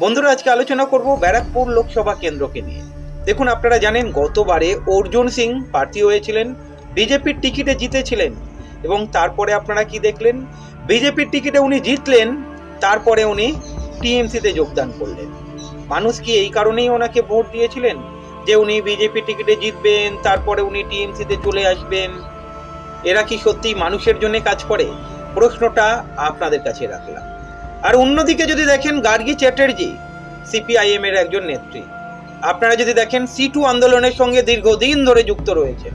বন্ধুরা, আজকে আলোচনা করব ব্যারাকপুর লোকসভা কেন্দ্রকে নিয়ে। দেখুন, আপনারা জানেন, গতবারে অর্জুন সিং প্রার্থী হয়েছিলেন, বিজেপির টিকিটে জিতেছিলেন, এবং তারপরে আপনারা কি দেখলেন? বিজেপির টিকিটে উনি জিতলেন, তারপরে উনি টিএমসিতে যোগদান করলেন। মানুষ কি এই কারণেই ওনাকে ভোট দিয়েছিলেন? যে উনি বিজেপি টিকিটে জিতবেন, তারপরে উনি টিএমসিতে চলে আসবেন। এরা কি সত্যি মানুষের জন্য কাজ করে? প্রশ্নটা আপনাদের কাছে রাখলাম। আর অন্যদিকে যদি দেখেন গার্গী চ্যাটার্জি সিপিআইএম এর একজন নেত্রী, আপনারা যদি দেখেন সি টু আন্দোলনের সঙ্গে দীর্ঘদিন ধরে যুক্ত রয়েছে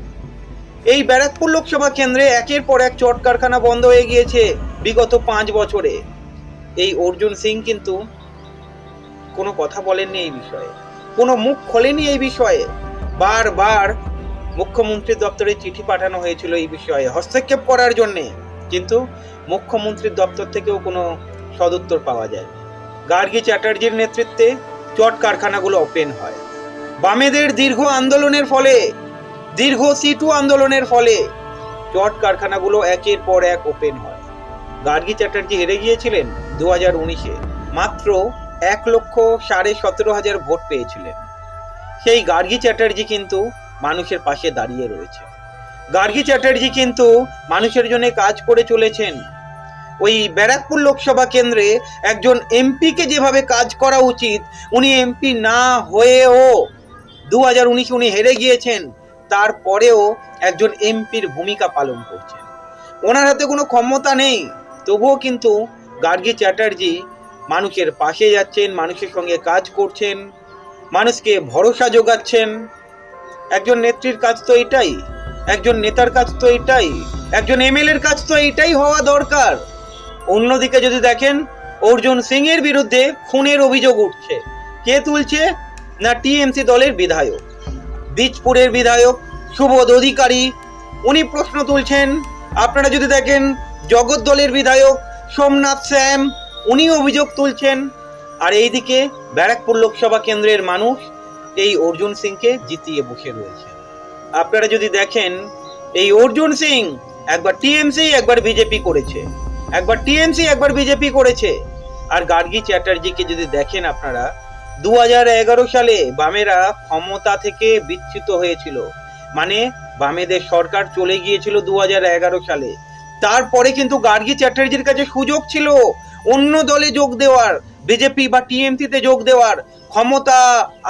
এই ব্যারাকপুর লোকসভা কেন্দ্রে একের পর এক চট কারখানা বন্ধ হয়ে গিয়েছে বিগত পাঁচ বছরে। এই অর্জুন সিং কিন্তু কোনো কথা বলেননি এই বিষয়ে, কোনো মুখ খোলেনি এই বিষয়ে। বারবার মুখ্যমন্ত্রীর দপ্তরে চিঠি পাঠানো হয়েছিল এই বিষয়ে, হস্তক্ষেপ করার জন্যে। কিন্তু মুখ্যমন্ত্রীর দপ্তর থেকেও কোনো সদুত্তর পাওয়া যায়। গার্গী চ্যাটার্জির নেতৃত্বে চট কারখানাগুলো ওপেন হয়। বামেদের দীর্ঘ আন্দোলনের ফলে, দীর্ঘ সিটু আন্দোলনের ফলে চট কারখানাগুলো একের পর এক ওপেন হয়। গার্গী চ্যাটার্জি হেরে গিয়েছিলেন দু হাজার উনিশে, মাত্র এক লক্ষ সাড়ে সতেরো হাজার ভোট পেয়েছিলেন। সেই গার্গী চ্যাটার্জি কিন্তু মানুষের পাশে দাঁড়িয়ে রয়েছে। গার্গী চ্যাটার্জি কিন্তু মানুষের জন্য কাজ করে চলেছেন ওই ব্যারাকপুর লোকসভা কেন্দ্রে একজন এমপিকে যেভাবে কাজ করা উচিত, উনি এমপি না হয়েও দু হাজার উনিশে উনি হেরে গিয়েছেন, তারপরেও একজন এমপির ভূমিকা পালন করছেন। ওনার হাতে কোনো ক্ষমতা নেই, তবুও কিন্তু গার্গী চ্যাটার্জি মানুষের পাশে যাচ্ছেন, মানুষের সঙ্গে কাজ করছেন, মানুষকে ভরসা যোগাচ্ছেন। একজন নেত্রীর কাজ তো এটাই, একজন নেতার কাজ তো এটাই, একজন এমএলএর কাজ তো এটাই হওয়া দরকার। অন্যদিকে যদি দেখেন, অর্জুন সিং এর বিরুদ্ধে খুনের অভিযোগ উঠছে। কে তুলছে? না টিএমসি দলের বিধায়ক। বীজপুরের বিধায়ক, সুবোধ অধিকারী, উনি প্রশ্ন তুলছেন, আপনারা যদি দেখেন, জগৎ দলের বিধায়ক সোমনাথ শ্যাম উনি অভিযোগ তুলছেন। আর এইদিকে ব্যারাকপুর লোকসভা কেন্দ্রের মানুষ এই অর্জুন সিংকে জিতিয়ে বসে রয়েছে। আপনারা যদি দেখেন, এই অর্জুন সিং একবার টিএমসি, একবার বিজেপি করেছে। একবার টিএমসি, একবার বিজেপি করেছে। আর গার্গী চ্যাটার্জিকে যদি দেখেন আপনারা দু হাজার এগারো সালে বামেরা ক্ষমতা থেকে বিচ্যুত হয়েছিল। মানে বামেদের সরকার চলে গিয়েছিল দু হাজার এগারো সালে। তারপরে কিন্তু গার্গী চ্যাটার্জির কাছে সুযোগ ছিল অন্য দলে যোগ দেওয়ার, বিজেপি বা টিএমসিতে যোগ দেওয়ার। ক্ষমতা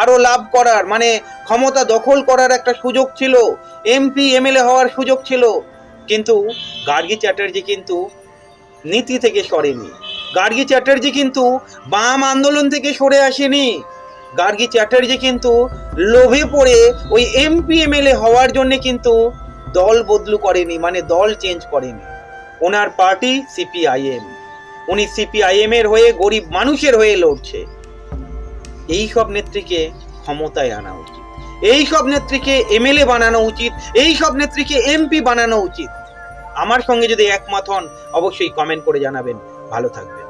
আরও লাভ করার মানে ক্ষমতা দখল করার একটা সুযোগ ছিল। এমপি, এমএলএ হওয়ার সুযোগ ছিল। কিন্তু গার্গী চ্যাটার্জি কিন্তু নীতি থেকে সরেনি। গার্গী চ্যাটার্জি কিন্তু বাম আন্দোলন থেকে সরে আসেনি। গার্গী চ্যাটার্জি কিন্তু লোভে পড়ে ওই এমপি, এমএলএ হওয়ার জন্যে কিন্তু দল বদলু করেনি মানে দল চেঞ্জ করেনি। ওনার পার্টি সিপিআইএম। উনি সিপিআইএম এর হয়ে গরিব মানুষের হয়ে লড়ছে। এই সব নেত্রীকে ক্ষমতায় আনা উচিত। এই সব নেত্রীকে এমএলএ বানানো উচিত। এই সব নেত্রীকে এমপি বানানো উচিত। আমার সঙ্গে যদি একমত হন অবশ্যই কমেন্ট করে জানাবেন। ভালো থাকবেন।